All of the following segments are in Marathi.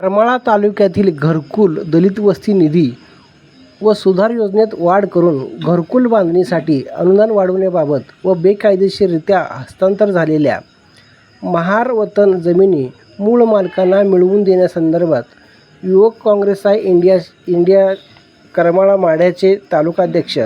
करमाळा तालुक्यातील घरकुल दलित वस्ती निधी व सुधार योजनेत वाढ करून घरकुल बांधणीसाठी अनुदान वाढवण्याबाबत व बेकायदेशीररित्या हस्तांतर झालेल्या महार वतन जमिनी मूळ मालकांना मिळवून देण्यासंदर्भात युवक Congress I India India Karmala माढ्याचे तालुकाध्यक्ष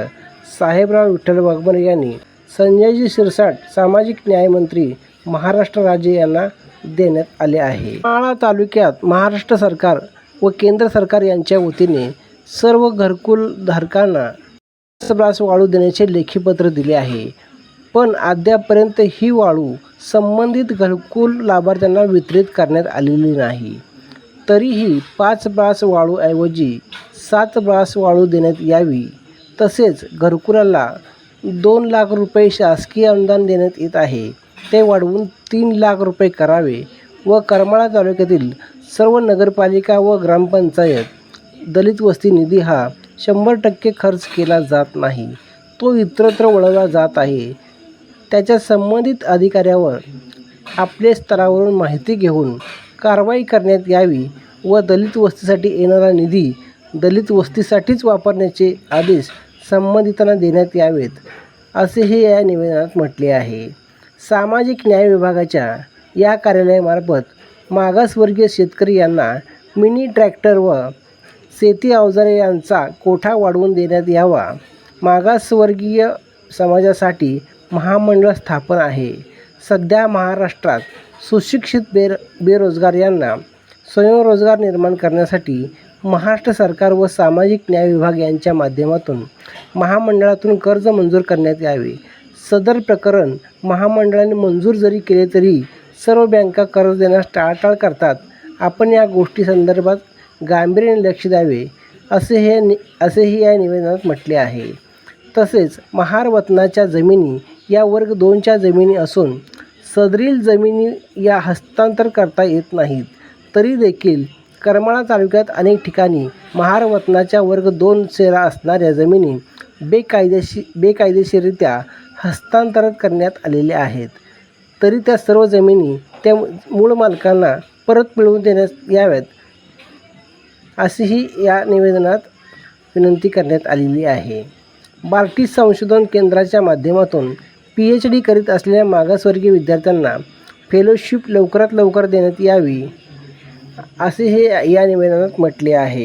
साहेबराव विठ्ठल वाघमरे यांनी संजयजी शिरसाट सामाजिक न्यायमंत्री महाराष्ट्र राज्य यांना देण्यात आले आहे. माळा तालुक्यात महाराष्ट्र सरकार व केंद्र सरकार यांच्या वतीने सर्व घरकुल धारकांना ब्रास वाळू देण्याचे लेखीपत्र दिले आहे. पण अद्यापर्यंत ही वाळू संबंधित घरकुल लाभार्थ्यांना वितरित करण्यात आलेली नाही. तरीही पाच ब्रास वाळूऐवजी सात ब्रास वाळू देण्यात यावी. तसेच घरकुलाला दोन लाख रुपये शासकीय अनुदान देण्यात येत आहे. ते वाढवून तीन लाख रुपये करावे व करमाळा तालुक्यातील सर्व नगरपालिका व ग्रामपंचायत दलित वस्ती निधी हा शंभर टक्के खर्च केला जात नाही. तो इतरत्र वळवला जात आहे. त्याच्या संबंधित अधिकाऱ्यावर आपल्या स्तरावरून माहिती घेऊन कारवाई करण्यात यावी व दलित वस्तीसाठी येणारा निधी दलित वस्तीसाठीच वापरण्याचे आदेश संबंधितांना देण्यात यावेत असे हे या निवेदनात म्हटले आहे. सामाजिक न्याय विभागाच्या या कार्यालयामार्फत मागासवर्गीय शेतकरी यांना मिनी ट्रॅक्टर व शेती अवजारे यांचा कोठा वाढवून देण्यात यावा? मागासवर्गीय समाजासाठी महामंडळ स्थापन आहे. सध्या महाराष्ट्रात सुशिक्षित बेर बेरोजगार यांना स्वयंरोजगार निर्माण करण्यासाठी महाराष्ट्र सरकार व सामाजिक न्याय विभाग यांच्या माध्यमातून महामंडळातून कर्ज मंजूर करण्यात यावे. सदर प्रकरण महामंडळाने मंजूर जरी केले तरी सर्व बँका कर्ज देण्यास टाळाटाळ करतात. आपण या गोष्टी संदर्भात गांभीर्याने लक्ष द्यावे असे हे नि असेही या निवेदनात म्हटले आहे. तसेच महार वतनाच्या जमिनी या वर्ग दोनच्या जमिनी असून सदरील जमिनी या हस्तांतर करता येत नाहीत. तरी देखील करमाळा तालुक्यात अनेक ठिकाणी महार वतनाच्या वर्ग दोन सेरा असणाऱ्या जमिनी बेकायदेशी बेकायदेशीररित्या हस्तांतरित करण्यात आलेल्या आहेत. तरी त्या सर्व जमिनी त्या मूळ मालकांना परत मिळवून देण्यात याव्यात अशीही या निवेदनात विनंती करण्यात आलेली आहे. बार्टी संशोधन केंद्राच्या माध्यमातून पी एच डी करीत असलेल्या मागासवर्गीय विद्यार्थ्यांना फेलोशिप लवकरात लवकर देण्यात यावी असे हे या निवेदनात म्हटले आहे.